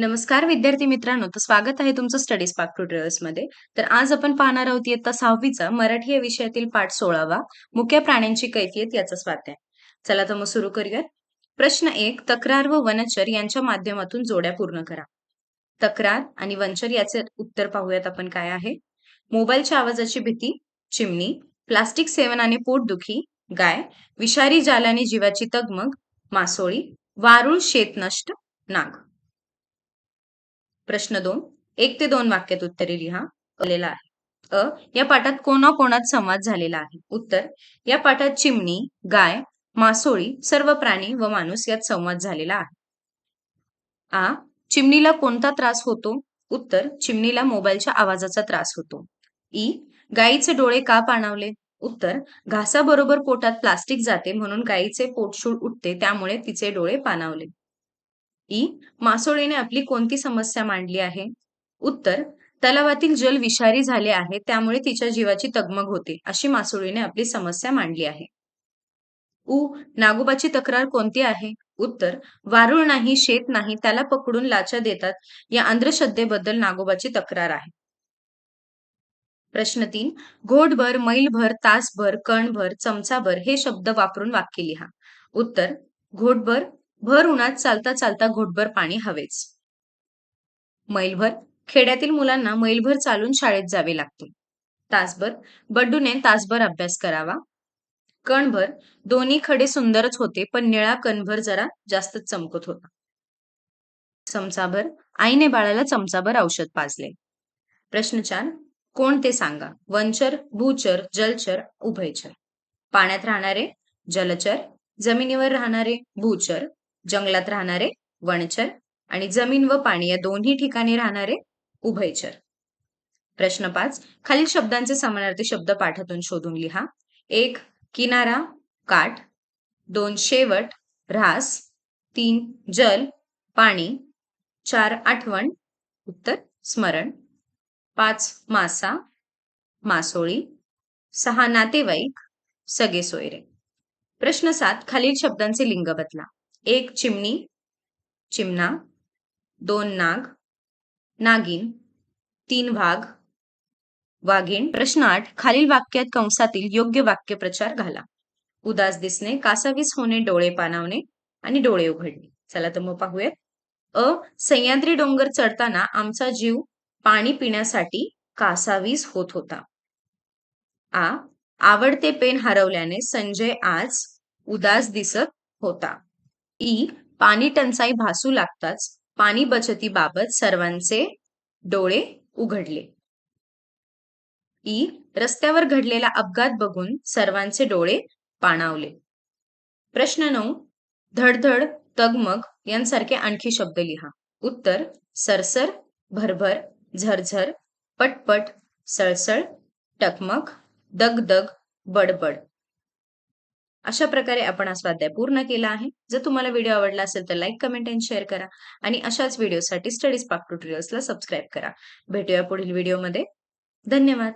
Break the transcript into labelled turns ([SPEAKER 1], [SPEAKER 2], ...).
[SPEAKER 1] नमस्कार विद्यार्थी मित्रांनो तर स्वागत आहे तुमचं स्टडी पार्क ट्युटोरियल्समध्ये. तर आज आपण पाहणार आहोत इयत्ता सहावीचा मराठी या विषयातील पाठ सोळावा मुख्य प्राण्यांची कैफियत याचा स्वाध्याय. चला तर मग सुरू करूयात. प्रश्न एक तक्रार व वनचर यांच्या माध्यमातून जोड्या पूर्ण करा. तक्रार आणि वनचर याचे उत्तर पाहूयात आपण काय आहे. मोबाईलच्या आवाजाची भीती चिमणी प्लास्टिक सेवनाने पोटदुखी गाय विषारी जालाने जीवाची तगमग मासोळी वारुळ शेत नष्ट नाग. प्रश्न दोन. एक ते दोन वाक्यात उत्तरे लिहा. आलेला आहे. अ या पाठात कोणाकोणात संवाद झालेला आहे? उत्तर या पाठात चिमणी गाय मासोळी सर्व प्राणी व माणूस यात संवाद झालेला आहे. आ चिमणीला कोणता त्रास होतो? उत्तर चिमणीला मोबाईलच्या आवाजाचा त्रास होतो. ई गायीचे डोळे का पाणावले? उत्तर घासाबरोबर पोटात प्लास्टिक जाते म्हणून गायीचे पोटशूळ उठते त्यामुळे तिचे डोळे पाणावले. ई मासोळीने आपली कोणती समस्या मांडली आहे? उत्तर तलावातील जल विषारी झाले आहे त्यामुळे तिच्या जीवाची तगमग होते अशी मासोळीने आपली समस्या मांडली आहे. उ नागोबाची तक्रार कोणती आहे? उत्तर वारुळ नाही शेत नाही त्याला पकडून लाचा देतात या अंधश्रद्धेबद्दल नागोबाची तक्रार आहे. प्रश्न तीन घोटभर मैलभर तासभर कणभर चमचाभर हे शब्द वापरून वाक्य लिहा. उत्तर घोटभर भर उन्हात चालता चालता घोटभर पाणी हवेच. मैलभर खेड्यातील मुलांना मैलभर चालून शाळेत जावे लागते. तासभर बड्डूने तासभर अभ्यास करावा. कणभर दोन्ही खडे सुंदरच होते पण निळा कणभर जरा जास्तच चमकत होता. चमचाभर आईने बाळाला चमचाभर औषध पाजले. प्रश्नचार कोण ते सांगा? वनचर भूचर जलचर उभयचर. पाण्यात राहणारे जलचर जमिनीवर राहणारे भूचर जंगलात राहणारे वनचर आणि जमीन व पाणी या दोन्ही ठिकाणी राहणारे उभयचर. प्रश्न पाच खालील शब्दांचे समानार्थी शब्द पाठातून शोधून लिहा. एक किनारा काठ. दोन शेवट ऱ्हास. तीन जल पाणी. चार आठवण. उत्तर स्मरण. पाच मासा. मासोळी. सहा नातेवाईक. सगळे सोयरे. प्रश्न सात खालील शब्दांचे लिंग बदला. एक चिमणी चिमणा दोन नाग नागिन तीन वाघ वाघीण. प्रश्न आठ खालील वाक्यात कंसातील योग्य वाक्य प्रचार घाला. उदास दिसणे कासावीस होणे डोळे पानावणे आणि डोळे उघडणे. चला तर मग पाहूयात. अ सह्याद्री डोंगर चढताना आमचा जीव पाणी पिण्यासाठी कासावीस होत होता. आ आवडते पेन हरवल्याने संजय आज उदास दिसत होता. ई पाणी टंचाई भासू लागताच पाणी बचतीबाबत सर्वांचे डोळे उघडले. ई रस्त्यावर घडलेला अपघात बघून सर्वांचे डोळे पाणावले. प्रश्न नऊ धडधड तगमग यांसारखे आणखी शब्द लिहा. उत्तर सरसर भरभर झरझर पटपट सळसळ टकमक दगदग बडबड. अशा प्रकारे आपण हा स्वाध्याय पूर्ण केला आहे. जर तुम्हाला व्हिडिओ आवडला असेल तर लाईक कमेंट अँड शेअर करा आणि अशाच व्हिडिओसाठी स्टडीज पाक ट्युटोरियल्सला सबस्क्राईब करा. भेटूया पुढील व्हिडिओमध्ये धन्यवाद.